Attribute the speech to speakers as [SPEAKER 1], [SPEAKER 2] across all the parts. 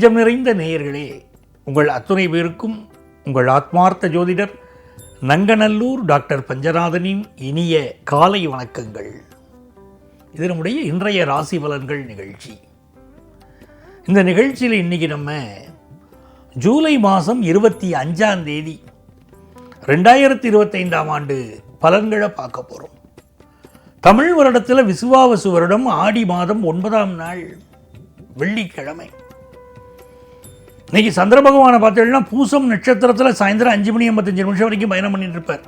[SPEAKER 1] நெஞ்சம் நிறைந்த நேயர்களே உங்கள் அத்துணை பேருக்கும் உங்கள் ஆத்மார்த்த ஜோதிடர் நங்கநல்லூர் டாக்டர் பஞ்சநாதனின் இனிய காலை வணக்கங்கள். இது நம்முடைய இன்றைய ராசி பலன்கள் நிகழ்ச்சி. இந்த நிகழ்ச்சியில் இன்னைக்கு நம்ம ஜூலை மாதம் இருபத்தி அஞ்சாம் தேதி ரெண்டாயிரத்தி இருபத்தைந்தாம் ஆண்டு பலன்களை பார்க்க போகிறோம் தமிழ் வருடத்தில் விசுவாவசு வருடம் ஆடி மாதம் ஒன்பதாம் நாள் வெள்ளிக்கிழமை. இன்னைக்கு சந்திர பகவானை பார்த்தீங்கன்னா பூசம் நட்சத்திரத்தில் சாயந்தரம் அஞ்சு மணி ஐம்பத்தஞ்சு நிமிஷம் வரைக்கும் பயணம் பண்ணிட்டு இருப்பார்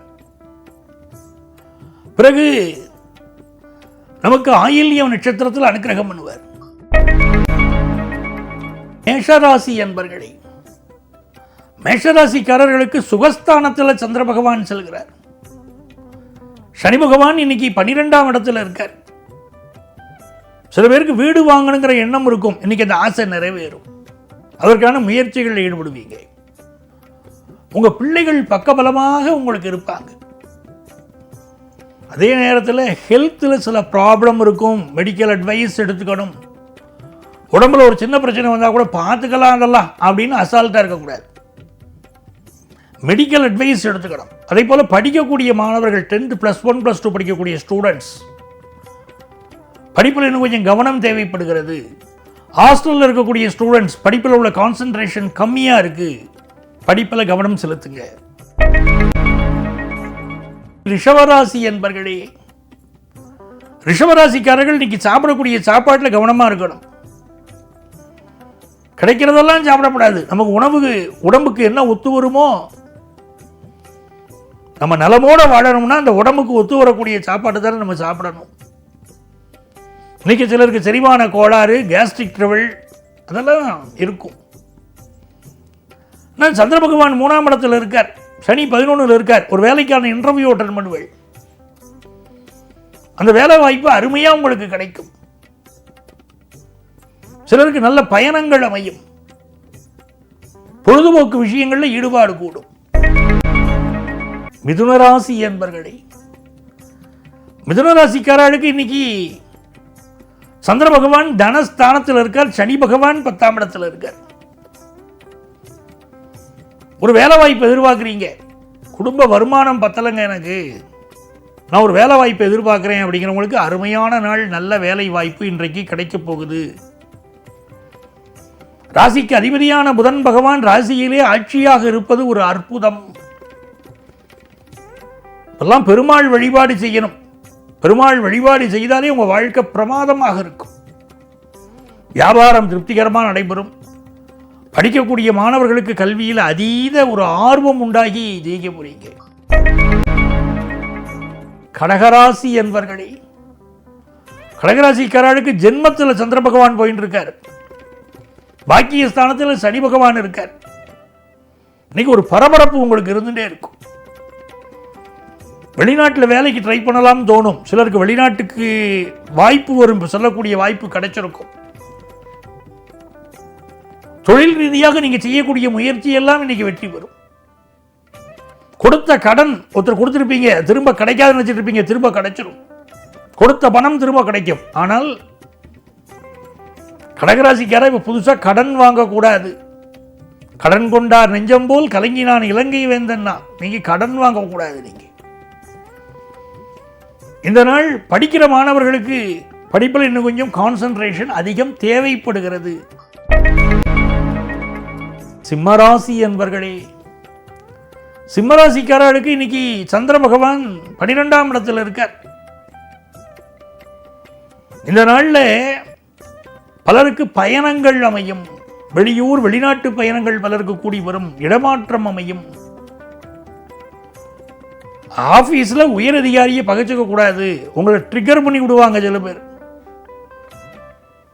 [SPEAKER 1] பிறகு நமக்கு ஆயில்யம் நட்சத்திரத்தில் அனுக்கிரகம் பண்ணுவார். மேஷராசி என்பர்களே மேஷராசிக்காரர்களுக்கு சுகஸ்தானத்தில் சந்திர பகவான் செல்கிறார். சனி பகவான் இன்னைக்கு பன்னிரெண்டாம் இடத்துல இருக்கார். சில பேருக்கு வீடு வாங்கணுங்கிற எண்ணம் இருக்கும். இன்னைக்கு அந்த ஆசை நிறைவேறும். அதற்கான முயற்சிகளில் ஈடுபடுவீங்க. உங்கள் பிள்ளைகள் பக்கபலமாக உங்களுக்கு இருப்பாங்க. அதே நேரத்தில் ஹெல்த்தில் சில ப்ராப்ளம் இருக்கும். மெடிக்கல் அட்வைஸ் எடுத்துக்கணும். உடம்புல ஒரு சின்ன பிரச்சனை வந்தால் கூட பார்த்துக்கலாம் அதெல்லாம் அப்படின்னு அசால்ட்டாக இருக்கக்கூடாது. மெடிக்கல் அட்வைஸ் எடுத்துக்கணும். அதே போல் படிக்கக்கூடிய மாணவர்கள் tenth plus one plus two படிக்கக்கூடிய ஸ்டூடெண்ட்ஸ் படிப்பில் இன்னும் கொஞ்சம் கவனம் தேவைப்படுகிறது. ஹாஸ்டலில் இருக்கக்கூடிய ஸ்டூடெண்ட்ஸ் படிப்பில் உள்ள கான்சன்ட்ரேஷன் கம்மியாக இருக்குது படிப்பில் கவனம் செலுத்துங்க. ரிஷவராசி என்பர்களே ரிஷவராசிக்காரர்கள் இன்னைக்கு சாப்பிடக்கூடிய சாப்பாட்டில் கவனமாக இருக்கணும். கிடைக்கிறதெல்லாம் சாப்பிடக்கூடாது. நமக்கு உணவுக்கு உடம்புக்கு என்ன ஒத்து வருமோ நம்ம நலமோட வாழணும்னா அந்த உடம்புக்கு ஒத்து வரக்கூடிய சாப்பாடு தானே நம்ம சாப்பிடணும். இன்றைக்கி சிலருக்கு செரிமான கோளாறு கேஸ்ட்ரிக் ட்ரபிள் அதெல்லாம் இருக்கும். நான் சந்திர பகவான் மூணாம் இடத்தில் இருக்கார். சனி பதினொன்றில் இருக்கார். ஒரு வேலைக்கான இன்டர்வியூ அட்டன் பண்ணுவேன். அந்த வேலை வாய்ப்பு அருமையாக உங்களுக்கு கிடைக்கும். சிலருக்கு நல்ல பயணங்கள் அமையும். பொழுதுபோக்கு விஷயங்களில் ஈடுபாடு கூடும். மிதுனராசி என்பர்களே மிதுனராசிக்காரர்களுக்கு இன்னைக்கு சந்திர பகவான் தனஸ்தானத்தில் இருக்கார் சனி பகவான் பத்தாம் இடத்தில் இருக்கார். ஒரு வேலை வாய்ப்பு எதிர்பார்க்குறீங்க. குடும்ப வருமானம் பத்தலைங்க எனக்கு. நான் ஒரு வேலை வாய்ப்பு எதிர்பார்க்குறேன் அப்படிங்கிறவங்களுக்கு அருமையான நாள் நல்ல வேலை வாய்ப்பு இன்றைக்கு கிடைக்கப் போகுது. ராசிக்கு அதிபதியான புதன் பகவான் ராசியிலே ஆட்சியாக இருப்பது ஒரு அற்புதம். இப்பெல்லாம் பெருமாள் வழிபாடு செய்யணும். பெருமாள் வழிபாடு செய்தாலே உங்கள் வாழ்க்கை பிரமாதமாக இருக்கும். வியாபாரம் திருப்திகரமாக நடைபெறும். படிக்கக்கூடிய மாணவர்களுக்கு கல்வியில் அதீத ஒரு ஆர்வம் உண்டாகி ஜெயிக்க போறீங்க. கடகராசி என்பர்களே கடகராசிக்காரர்களுக்கு ஜென்மத்தில் சந்திர பகவான் போயின்னு இருக்கார் பாக்கிய ஸ்தானத்தில் சனி பகவான் இருக்கார். இன்னைக்கு ஒரு பரபரப்பு உங்களுக்கு இருந்துகிட்டே இருக்கும். வெளிநாட்டில் வேலைக்கு ட்ரை பண்ணலாம்னு தோணும். சிலருக்கு வெளிநாட்டுக்கு வாய்ப்பு வரும். சொல்லக்கூடிய வாய்ப்பு கிடைச்சிருக்கும். தொழில் ரீதியாக நீங்கள் செய்யக்கூடிய முயற்சி எல்லாம் இன்னைக்கு வெற்றி பெறும். கொடுத்த கடன் ஒருத்தர் கொடுத்துருப்பீங்க திரும்ப கிடைக்காதுன்னு நினைச்சிட்டு திரும்ப கிடைச்சிரும். கொடுத்த பணம் திரும்ப கிடைக்கும். ஆனால் கடகராசிக்கார இப்போ புதுசாக கடன் வாங்கக்கூடாது. கடன் கொண்டார் நெஞ்சம் போல் கலங்கினான் இலங்கை வேந்தன்னா நீங்கள் கடன் வாங்கக்கூடாது நீங்கள் இந்த நாள் படிக்கிற மாணவர்களுக்கு படிப்பில் இன்னும் கொஞ்சம் கான்சன்ட்ரேஷன் அதிகம் தேவைப்படுகிறது. சிம்மராசி என்பர்களே சிம்மராசிக்காரர்களுக்கு இன்னைக்கு சந்திர பகவான் பனிரெண்டாம் இடத்துல இருக்கார். இந்த நாளில் பலருக்கு பயணங்கள் அமையும். வெளியூர் வெளிநாட்டு பயணங்கள் பலருக்கு கூடி வரும். இடமாற்றம் அமையும். ஆஃபீஸில் உயரதிகாரியை பகைச்சிக்க கூடாது. உங்களை ட்ரிகர் பண்ணி விடுவாங்க சில பேர்.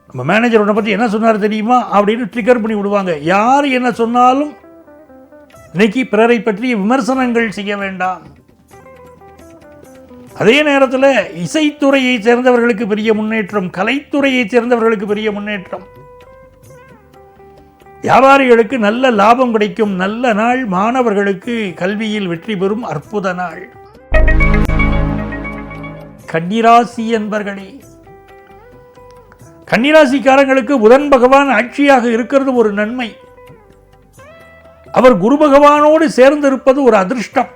[SPEAKER 1] நம்ம மேனேஜர் உன்னை பற்றி என்ன சொன்னார் தெரியுமா? அப்படின்னு ட்ரிகர் பண்ணி விடுவாங்க. யார் என்ன சொன்னாலும் இன்னைக்கு பிறரை பற்றி விமர்சனங்கள் செய்ய வேண்டாம். அதே நேரத்தில் இசைத்துறையை சேர்ந்தவர்களுக்கு பெரிய முன்னேற்றம் கலைத்துறையை சேர்ந்தவர்களுக்கு பெரிய முன்னேற்றம். வியாபாரிகளுக்கு நல்ல லாபம் கிடைக்கும். நல்ல நாள் மாணவர்களுக்கு கல்வியில் வெற்றி பெறும் அற்புத நாள். கன்னிராசி என்பர்களே கன்னிராசிக்காரங்களுக்கு புதன் பகவான் ஆட்சியாக இருக்கிறது ஒரு நன்மை. அவர் குரு பகவானோடு சேர்ந்திருப்பது ஒரு அதிர்ஷ்டம்.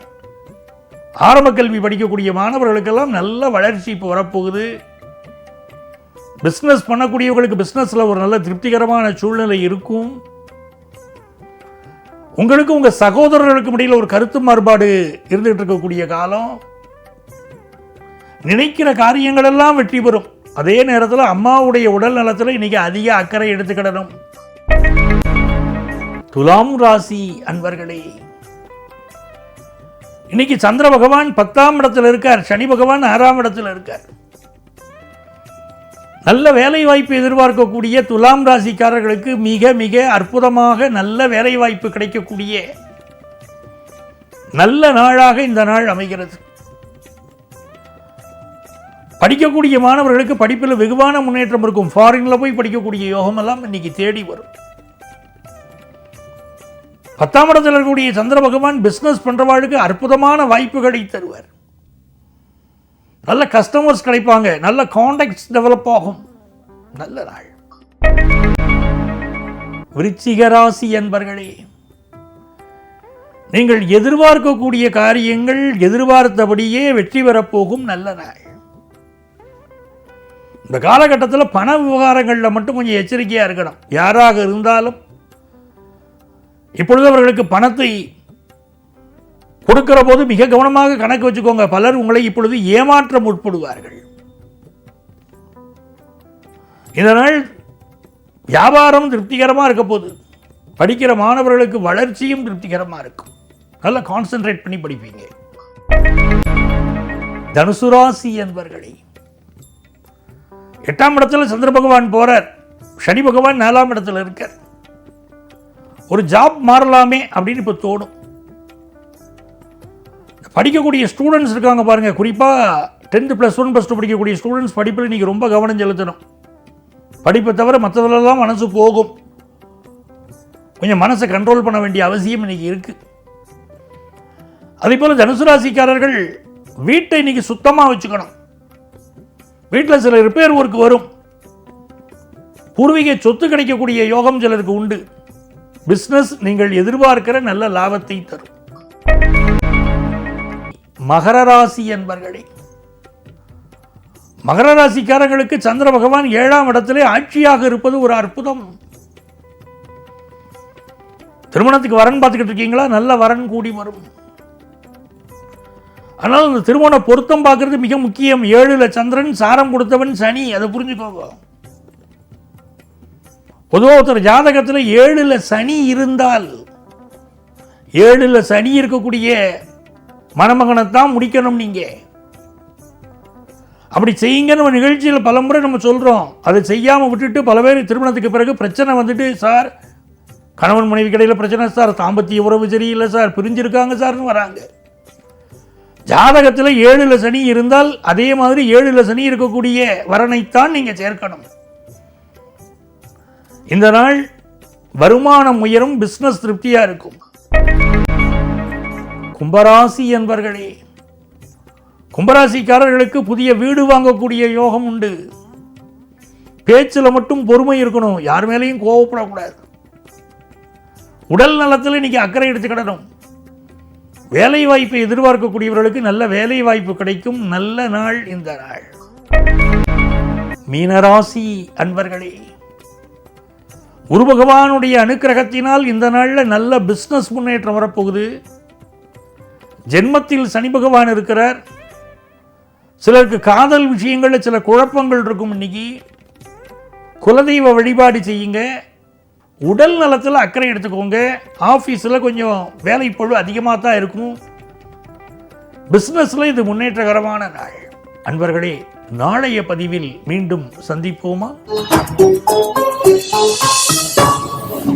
[SPEAKER 1] ஆரம்ப கல்வி படிக்கக்கூடிய மாணவர்களுக்கெல்லாம் நல்ல வளர்ச்சி இப்போ வரப்போகுது. பிஸ்னஸ் பண்ணக்கூடியவர்களுக்கு பிஸ்னஸில் ஒரு நல்ல திருப்திகரமான சூழ்நிலை இருக்கும். உங்களுக்கு உங்கள் சகோதரர்களுக்கு இடையில் ஒரு கருத்து மாறுபாடு இருந்துகிட்டு இருக்கக்கூடிய காலம். நினைக்கிற காரியங்களெல்லாம் வெற்றி பெறும். அதே நேரத்தில் அம்மாவுடைய உடல் நலத்தில் இன்னைக்கு அதிக அக்கறை எடுத்துக்கிடணும் துலாம் ராசி அன்பர்களே இன்னைக்கு சந்திர பகவான் பத்தாம் இடத்துல இருக்கார் சனி பகவான் ஆறாம் இடத்துல இருக்கார். நல்ல வேலை வாய்ப்பு எதிர்பார்க்கக்கூடிய துலாம் ராசிக்காரர்களுக்கு மிக மிக அற்புதமாக நல்ல வேலை வாய்ப்பு கிடைக்கக்கூடிய நல்ல நாளாக இந்த நாள் அமைகிறது. படிக்கக்கூடிய மாணவர்களுக்கு படிப்பில் வெகுவான முன்னேற்றம் இருக்கும். ஃபாரின்ல போய் படிக்கக்கூடிய யோகம் எல்லாம் இன்னைக்கு தேடி வரும். பத்தாம் இடத்தில் இருக்கக்கூடிய சந்திர பகவான் பிஸ்னஸ் பண்ணுறவாளுக்கு அற்புதமான வாய்ப்புகளை தருவார். நல்ல கஸ்டமர்ஸ் கிடைப்பாங்க. நல்ல கான்டாக்ட்ஸ் டெவலப் ஆகும். நல்ல நாள். விருச்சிக ராசி என்பர்களே நீங்கள் எதிர்பார்க்கக்கூடிய காரியங்கள் எதிர்பார்த்தபடியே வெற்றி பெறப்போகும் நல்ல நாள். இந்த காலகட்டத்தில் பண விவகாரங்களில் மட்டும் கொஞ்சம் எச்சரிக்கையாக இருக்கணும். யாராக இருந்தாலும் இப்பொழுது அவர்களுக்கு பணத்தை கொடுக்கிற போது மிக கவனமாக கணக்கு வச்சுக்கோங்க. பலர் உங்களை இப்பொழுது ஏமாற்ற முற்படுவார்கள். இதனால் வியாபாரம் திருப்திகரமாக இருக்க போகுது. படிக்கிற மாணவர்களுக்கு வளர்ச்சியும் திருப்திகரமாக இருக்கும். நல்லா கான்சென்ட்ரேட் பண்ணி படிப்பீங்க. தனுசு ராசி என்பர்களே எட்டாம் இடத்துல சந்திர பகவான் போறார். சனி பகவான் நாலாம் இடத்துல இருக்கார். ஒரு ஜாப் மாறலாமே அப்படின்னு இப்போ தோணும். படிக்கக்கூடிய ஸ்டூடெண்ட்ஸ் இருக்காங்க பாருங்கள் குறிப்பாக tenth plus one plus two படிக்கக்கூடிய ஸ்டூடெண்ட்ஸ் படிப்பில் நீங்கள் ரொம்ப கவனம் செலுத்தணும். படிப்பை தவிர மற்றதுலலாம் மனசு போகும். கொஞ்சம் மனசை கண்ட்ரோல் பண்ண வேண்டிய அவசியம் இன்றைக்கி இருக்குது அதே போல் தனுசு ராசிக்காரர்கள் வீட்டை இன்னைக்கு சுத்தமாக வச்சுக்கணும். வீட்டில் சில ரிப்பேர் ஒர்க் வரும். பூர்வீக சொத்து கிடைக்கக்கூடிய யோகம் சிலருக்கு உண்டு. பிஸ்னஸ் நீங்கள் எதிர்பார்க்கிற நல்ல லாபத்தை தரும். மகர ராசி என்பர்களே. மகர ராசிக்காரர்களுக்கு சந்திர பகவான் ஏழாம் இடத்திலே ஆட்சியாக இருப்பது ஒரு அற்புதம். திருமணத்துக்கு வரன் பார்த்துக்கிட்டு இருக்கீங்களா? நல்ல வரன் கூடி வரும். ஆனால் இந்த திருமண பொருத்தம் பார்க்கறது மிக முக்கியம். ஏழுல சந்திரன் சாரம் கொடுத்தவன் சனி. அதை புரிஞ்சுக்கோங்க. பொதுவாக ஒருத்தர் ஜாதகத்தில் ஏழுல சனி இருந்தால் ஏழுல சனி இருக்கக்கூடிய மணமகனைத்தான் முடிக்கணும் நீங்க. அப்படி செய்யுங்க நம்ம நிகழ்ச்சியில் பலமுறை நம்ம சொல்றோம். அதை செய்யாம விட்டுட்டு பல பேர் திருமணத்துக்கு பிறகு பிரச்சனை வந்துட்டு சார் கணவன் மனைவி கடையில் பிரச்சனை சார். தாம்பத்திய உறவு சரியில்லை சார். பிரிஞ்சிருக்காங்க சார்னு வராங்க. ஜாதகத்தில் ஏழு சனி இருந்தால் அதே மாதிரி ஏழுல சனி இருக்கக்கூடிய வரனைத்தான் நீங்கள் சேர்க்கணும். இந்த நாள் வருமானம் உயரும் பிஸ்னஸ் திருப்தியாக இருக்கும். கும்பராசி என்பர்களே கும்பராசிக்காரர்களுக்கு புதிய வீடு வாங்கக்கூடிய யோகம் உண்டு. பேச்சில் மட்டும் பொறுமை இருக்கணும் யார் மேலேயும் கோவப்படக்கூடாது. உடல் நலத்தில் இன்றைக்கி அக்கறை எடுத்துக்கிடணும் வேலை வாய்ப்பை எதிர்பார்க்கக்கூடியவர்களுக்கு நல்ல வேலை வாய்ப்பு கிடைக்கும் நல்ல நாள் இந்த நாள். மீனராசி அன்பர்களே குரு பகவானுடைய அனுக்கிரகத்தினால் இந்த நாளில் நல்ல பிஸ்னஸ் முன்னேற்றம் வரப்போகுது. ஜென்மத்தில் சனி பகவான் இருக்கிறார். சிலருக்கு காதல் விஷயங்களில் சில குழப்பங்கள் இருக்கும் இன்னைக்கு. குலதெய்வ வழிபாடு செய்யுங்க. உடல் நலத்தில் அக்கறை எடுத்துக்கோங்க. ஆஃபீஸில் கொஞ்சம் வேலை பொழுது அதிகமாக தான் இருக்கும். பிஸ்னஸில் இது முன்னேற்றகரமான நாள். அன்பர்களே நாளைய பதிவில் மீண்டும் சந்திப்போமா?